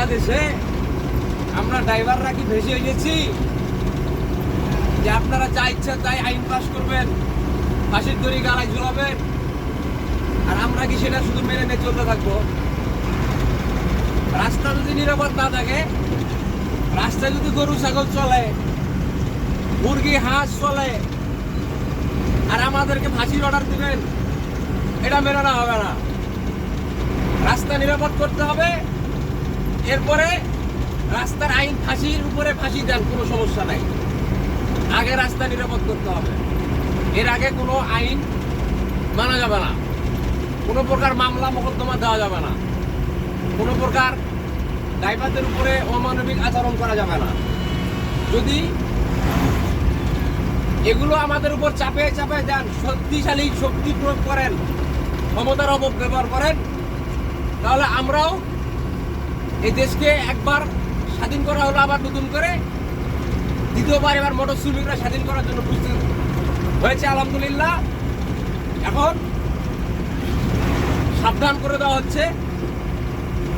বাংলাদেশে আমরা ড্রাইভাররা কি ভেসে গেছি যে আপনারা যা ইচ্ছা তাই আইন পাস করবেন ফাঁসির দড়ি গালায় ঝুলাবেন, আর আমরা কি সেটা শুধু মেনে নিয়ে চলতে থাকব? রাস্তা যদি নিরাপদ না থাকে রাস্তায় যদি গরু, ছাগল চলে, মুরগি, হাঁস চলে, আর আমাদেরকে ফাঁসির অর্ডার দিবেন, এটা মেনে না হবে না। রাস্তা নিরাপদ করতে হবে এরপরে রাস্তার আইন ফাঁসির উপরে ফাঁসি দেন, কোনো সমস্যা নাই। আগে রাস্তা নিরাপদ করতে হবে। এর আগে কোনো আইন মানা যাবে না। কোনো প্রকার মামলা মোকদ্দমা দেওয়া যাবে না। কোনো প্রকার ড্রাইভারদের উপরে অমানবিক আচরণ করা যাবে না। যদি এগুলো আমাদের উপর চাপে চাপে দেন, শক্তিশালী শক্তি প্রয়োগ করেন, ক্ষমতার অপব্যবহার করেন, তাহলে আমরাও এই দেশকে একবার স্বাধীন করা হলো, আবার নতুন করে দ্বিতীয়বার এবার মোটর শ্রমিকরা স্বাধীন করার জন্য প্রস্তুত হয়েছে, আলহামদুলিল্লাহ। এখন সাবধান করে দেওয়া হচ্ছে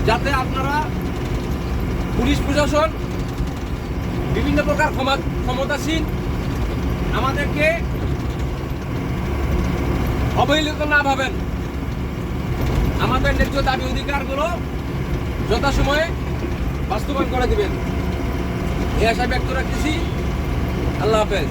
যাতে আপনারা পুলিশ প্রশাসন, বিভিন্ন প্রকার ক্ষমা- ক্ষমতাসীন, আমাদেরকে অবহেলিত না ভাবেন। আমাদের ন্যায্য দাবি অধিকারগুলো যথাসময়ে বাস্তবায়ন করে দিবেন। এ আশা ব্যক্ত রাখতেছি। আল্লাহ হাফেজ।